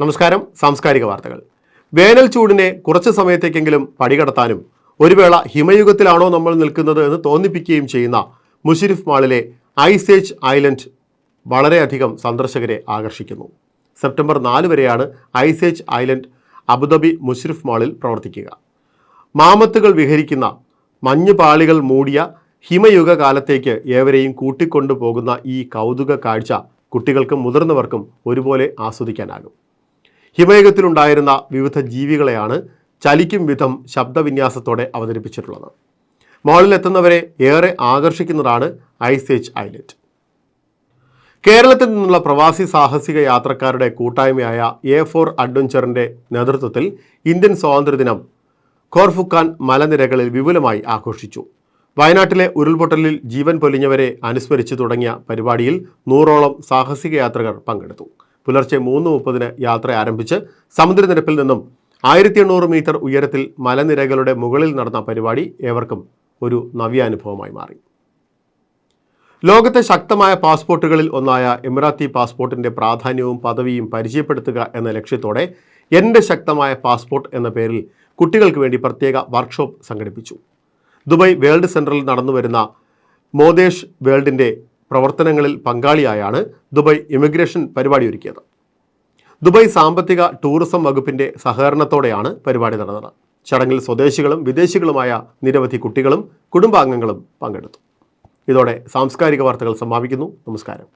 നമസ്കാരം സാംസ്കാരിക വാർത്തകൾ. വേനൽ ചൂടിനെ കുറച്ച് സമയത്തേക്കെങ്കിലും പടികടത്താനും ഒരു വേള ഹിമയുഗത്തിലാണോ നമ്മൾ നിൽക്കുന്നത് എന്ന് തോന്നിപ്പിക്കുകയും ചെയ്യുന്ന മുഷിരിഫ് മാളിലെ ഐസേജ് ഐലൻഡ് വളരെയധികം സന്ദർശകരെ ആകർഷിക്കുന്നു. സെപ്റ്റംബർ നാല് വരെയാണ് ഐസേജ് ഐലൻഡ് അബുദാബി മുഷരിഫ് മാളിൽ പ്രവർത്തിക്കുക. മാമത്തുകൾ വിഹരിക്കുന്ന മഞ്ഞുപാളികൾ മൂടിയ ഹിമയുഗ കാലത്തേക്ക് ഏവരെയും കൂട്ടിക്കൊണ്ടു പോകുന്ന ഈ കൗതുക കാഴ്ച കുട്ടികൾക്കും മുതിർന്നവർക്കും ഒരുപോലെ ആസ്വദിക്കാനാകും. ഹിമയുഗത്തിലുണ്ടായിരുന്ന വിവിധ ജീവികളെയാണ് ചലിക്കും വിധം ശബ്ദവിന്യാസത്തോടെ അവതരിപ്പിച്ചിട്ടുള്ളത്. മോളിലെത്തുന്നവരെ ഏറെ ആകർഷിക്കുന്നതാണ് ഐസേജ് ഐലറ്റ് കേരളത്തിൽ നിന്നുള്ള പ്രവാസി സാഹസിക യാത്രക്കാരുടെ കൂട്ടായ്മയായ എ ഫോർ അഡ്വഞ്ചറിന്റെ നേതൃത്വത്തിൽ ഇന്ത്യൻ സ്വാതന്ത്ര്യദിനം ഖോർഫുക്കാൻ മലനിരകളിൽ വിപുലമായി ആഘോഷിച്ചു. വയനാട്ടിലെ ഉരുൾപൊട്ടലിൽ ജീവൻ പൊലിഞ്ഞവരെ അനുസ്മരിച്ചു തുടങ്ങിയ പരിപാടിയിൽ നൂറോളം സാഹസിക യാത്രികർ പങ്കെടുത്തു. പുലർച്ചെ മൂന്ന് മുപ്പതിന് യാത്ര ആരംഭിച്ച് സമുദ്രനിരപ്പിൽ നിന്നും ആയിരത്തി എണ്ണൂറ് മീറ്റർ ഉയരത്തിൽ മലനിരകളുടെ മുകളിൽ നടന്ന പരിപാടി ഏവർക്കും ഒരു നവ്യാനുഭവമായി മാറി. ലോകത്തെ ശക്തമായ പാസ്പോർട്ടുകളിൽ ഒന്നായ എമിറാത്തി പാസ്പോർട്ടിന്റെ പ്രാധാന്യവും പദവിയും പരിചയപ്പെടുത്തുക എന്ന ലക്ഷ്യത്തോടെ എന്റെ ശക്തമായ പാസ്പോർട്ട് എന്ന പേരിൽ കുട്ടികൾക്ക് വേണ്ടി പ്രത്യേക വർക്ക്ഷോപ്പ് സംഘടിപ്പിച്ചു. ദുബായ് വേൾഡ് സെന്ററിൽ നടന്നുവരുന്ന മോദേഷ് വേൾഡിന്റെ പ്രവർത്തനങ്ങളിൽ പങ്കാളിയായാണ് ദുബായ് ഇമിഗ്രേഷൻ പരിപാടി ഒരുക്കിയത്. ദുബായ് സാമ്പത്തിക ടൂറിസം വകുപ്പിന്റെ സഹകരണത്തോടെയാണ് പരിപാടി നടന്നത്. ചടങ്ങിൽ സ്വദേശികളും വിദേശികളുമായ നിരവധി കുട്ടികളും കുടുംബാംഗങ്ങളും പങ്കെടുത്തു. ഇതോടെ സാംസ്കാരിക വാർത്തകൾ സമാപിക്കുന്നു. നമസ്കാരം.